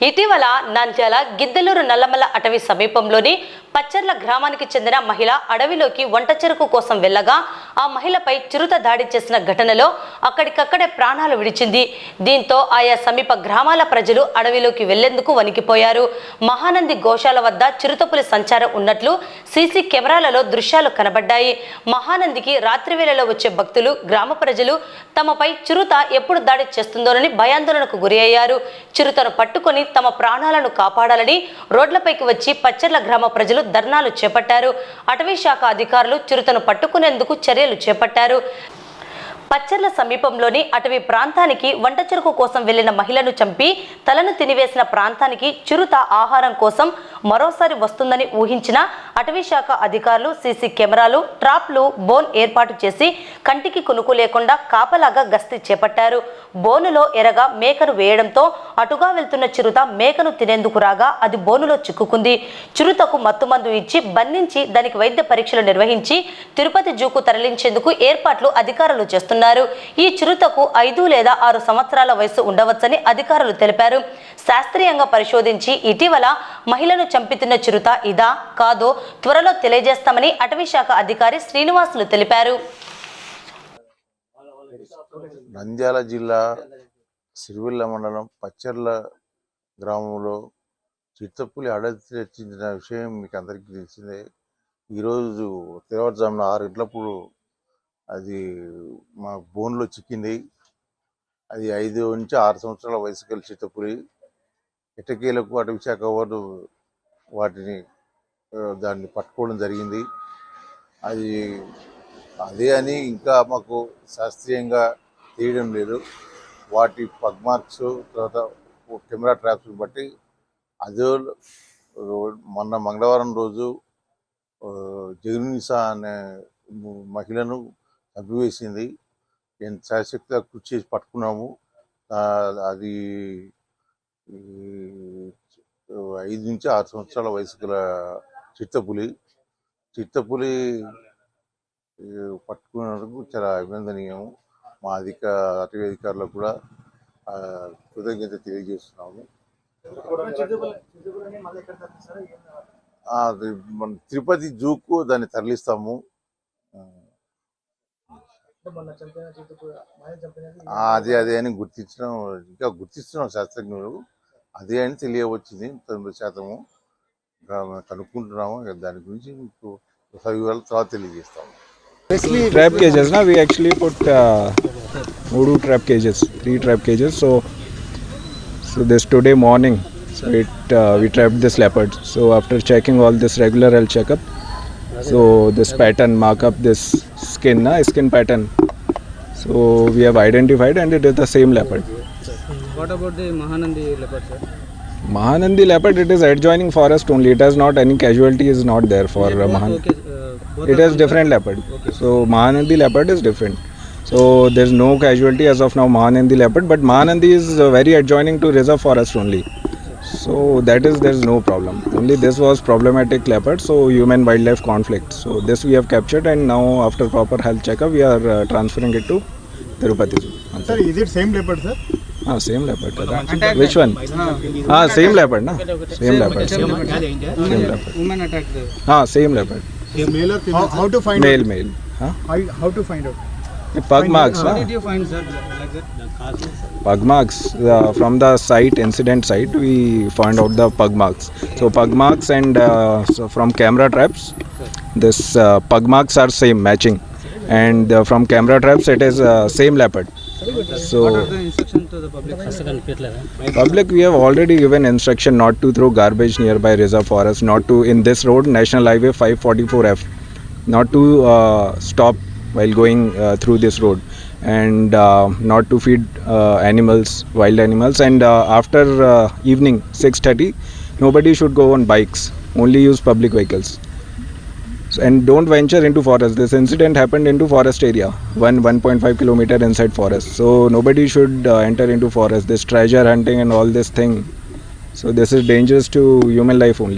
ఇటీవల నంద్యాల గిద్దలూరు నల్లమల్ల అటవీ సమీపంలోని పచ్చర్ల గ్రామానికి చెందిన మహిళ అడవిలోకి వంట చెరుకు కోసం వెళ్ళగా ఆ మహిళపై చిరుత దాడి చేసిన ఘటనలో అక్కడికక్కడే ప్రాణాలు విడిచింది. దీంతో ఆయా సమీప గ్రామాల ప్రజలు అడవిలోకి వెళ్ళేందుకు వణికిపోయారు. మహానంది గోశాల వద్ద చిరుతపులి సంచారం ఉన్నట్లు సీసీ కెమెరాలలో దృశ్యాలు కనబడ్డాయి. మహానందికి రాత్రి వేళలో వచ్చే భక్తులు గ్రామ ప్రజలు తమపై చిరుత ఎప్పుడు దాడి చేస్తుందోనని భయాందోళనకు గురి అయ్యారు. చిరుతను పట్టుకొని తమ ప్రాణాలను కాపాడాలని రోడ్లపైకి వచ్చి పచ్చర్ల గ్రామ ప్రజలు ధర్నాలు చేపట్టారు. అటవీ శాఖ అధికారులు చిరుతను పట్టుకునేందుకు చర్య చర్యలు చేపట్టారు. పచ్చర్ల సమీపంలోని అటవీ ప్రాంతానికి వంట చెరుకు కోసం వెళ్ళిన మహిళను చంపి తలను తినివేసిన ప్రాంతానికి చిరుత ఆహారం కోసం మరోసారి వస్తుందని ఊహించిన అటవీ శాఖ అధికారులు సీసీ కెమెరాలు ట్రాప్లు బోన్ ఏర్పాటు చేసి కంటికి కునుకు లేకుండా కాపలాగా గస్తీ చేపట్టారు. బోనులో ఎరగా మేకను వేయడంతో అటుగా వెళ్తున్న చిరుత మేకను తినేందుకు రాగా అది బోనులో చిక్కుకుంది. చిరుతకు మత్తుమందు ఇచ్చి బంధించి దానికి వైద్య పరీక్షలు నిర్వహించి తిరుపతి జూకు తరలించేందుకు ఏర్పాట్లు అధికారులు చేస్తున్నారు. ఈ చిరుతకు ఐదు లేదా ఆరు సంవత్సరాల వయసు ఉండవచ్చని అధికారులు తెలిపారు. శాస్త్రీయంగా పరిశోధించి ఇటీవల మహిళను చంపితున్న చిరుత ఇదా కాదో త్వరలో తెలియజేస్తామని అటవీ శాఖ అధికారి శ్రీనివాసులు తెలిపారు. నంద్యాల జిల్లా సిరివిల్ల మండలం పచ్చర్ల గ్రామంలో చిత్తపులి అడవి చెందిన విషయం మీకు అందరికీ తెలిసిందే. ఈరోజు తెల్లవారుజామున ఆరు గంటలప్పుడు అది మా బోన్లో చిక్కింది. అది ఐదు నుంచి ఆరు సంవత్సరాల వయసు కలిసి చిత్తపులి. ఎటకేలకు అటవీ శాఖ వారు వాటిని దాన్ని పట్టుకోవడం జరిగింది. అది అదే అని ఇంకా మాకు శాస్త్రీయంగా తీయడం లేదు. వాటి పగ్ మార్క్స్ తర్వాత కెమెరా ట్రాప్స్ బట్టి అదే మొన్న మంగళవారం రోజు జగన్ అనే మహిళను చంపివేసింది నేను శాశక్తిగా కృషి చేసి పట్టుకున్నాము. అది ఐదు నుంచి ఆరు సంవత్సరాల వయసు గల చిత్తపులి. చిత్తపులి పట్టుకున్నందుకు చాలా అభినందనీయం. మా అధిక అటవీ అధికారులకు కూడా కృతజ్ఞత తెలియజేస్తున్నాము. మన తిరుపతి జూకు దాన్ని తరలిస్తాము. అదే అదే అని గుర్తించడం ఇంకా గుర్తిస్తున్నాం శాస్త్రజ్ఞులు అదే అని తెలియవచ్చింది తొంభై శాతము కనుక్కుంటున్నాము దాని గురించి మీకు వివరాలు తర్వాత తెలియజేస్తాము actually put uh, Voodoo trap cages three trap cages so so this today morning so it uh, we trapped this leopard so after checking all this regular health checkup so this pattern mark up this skin na skin pattern. So we have identified and it is the same leopard. What about the Mahanandi leopard, sir? Mahanandi leopard it is adjoining forest only. It has not any casualty is not there for uh, Mahan Okay, uh, it of different leopard. So mahanandi leopard is different. So there's no casualty as of now mahanandi leopard but mahanandi is uh, very adjoining to reserve forest only so that is there's no problem. Only this was problematic leopard so human wildlife conflict. So this we have captured and now after proper health checkup we are uh, transferring it to tirupati zoo. Sir is it same leopard sir? Ah same leopard kada which one? ah same leopard na? Same leopard same leopard. woman attacked ah same leopard. Male or female how, how to find male out? male. Huh? how, how to find out? Pug marks How did you find, sir, like that? pug marks uh, from the site incident site we found out the pug marks. So pug marks and uh, so from camera traps this uh, pug marks are same matching. And uh, from camera traps it is uh, same leopard. So What are the instructions to the public? public we have already given instruction not to throw garbage nearby reserve forest not to in this road national highway 544f not to uh, stop while going uh, through this road. And uh, not to feed uh, animals wild animals. And uh, after uh, evening 6:30 nobody should go on bikes. Only use public vehicles. So, and don't venture into forest. This incident happened into forest area. One 1.5 kilometer inside forest. So nobody should enter into forest. This treasure hunting and all this thing. So this is dangerous to human life only